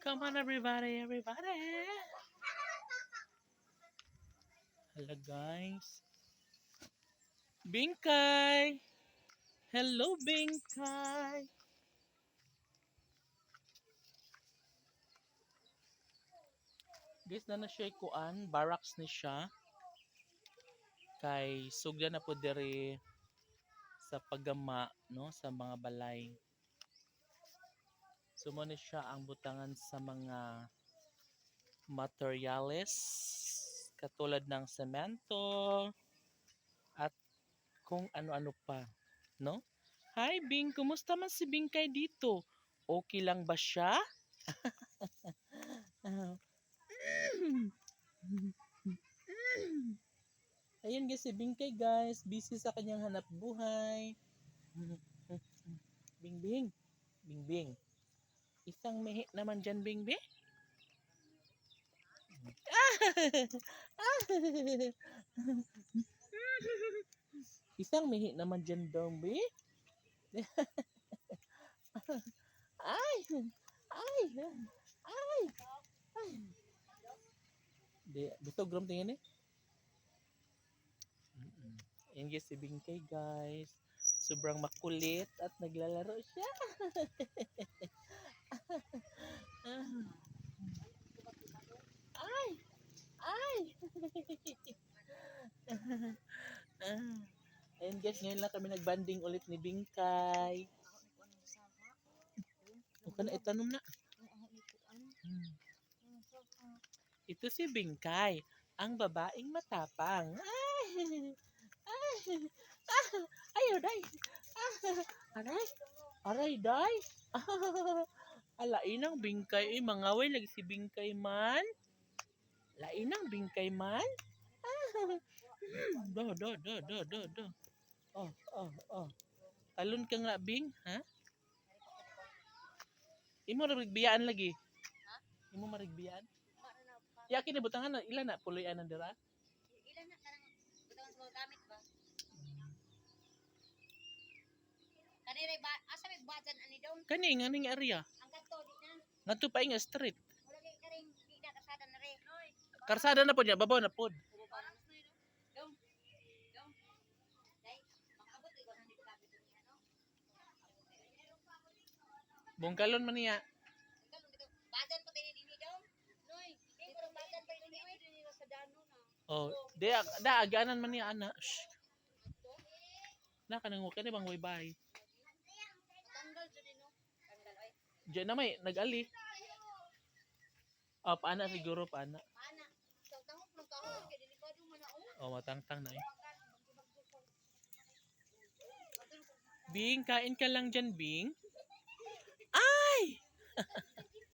Come on, everybody, everybody. Hello, guys. Bingkay. Hello, Bingkay. Guys, na na siya kuan, barracks ni siya. Kay sugda na po diri sa paggama, no, sa mga balay. Sumo ni siya ang butangan sa mga materials katulad ng semento at kung ano-ano pa, no? Hi Bing, kumusta man si Bing kay dito? Okay lang ba siya? Ayun guys, si Bingkay guys, busy sa kanyang hanap buhay. Bing Bing, Bing Bing. Isang mehi naman dyan, Bing Bing. Isang mehi naman dyan daw, Bing. ay! Ay! Ay! Ay! Di, gusto gram tingin eh. Guys, si Bingkay guys. Sobrang makulit at naglalaro siya. Ay! Ay! Ayan guys, ngayon lang kami nagbanding ulit ni Bingkay. O ka na, itanong na. Ito si Bingkay, ang babaeng matapang. Ay! Ay! Ah! Ayaw, day! Ah! Aray! Aray! Alain ang bingkay, eh, mga way, lagi si bingkay man. Lain ang bingkay man. Ah! Do, do, do, do, do, do. Oh, oh, oh. Talon ka nga, Bing, ha? Imo marigbiyaan lagi. Imo marigbiyaan? Ya kini butangan na ilan na puloy anan dira? Ilan na kanang butawan sa gamit ba? Kanire ba asa may bajan ani dong? Kani nga ning area. Ang kadto di na. Ngadto pa nga street. Karsada na pod niya, babaw na no. Bungkalon man niya. Oh, di da aganan man niya ana. Na kanang wa kani bang way bye. Diyan na may nag-ali. Oh, paana siguro paana. Ana. Tang tangok nang kahon kay delikado man oh. Oh, matangtang na eh. Bing, kain ka lang dyan, Bing. Ay!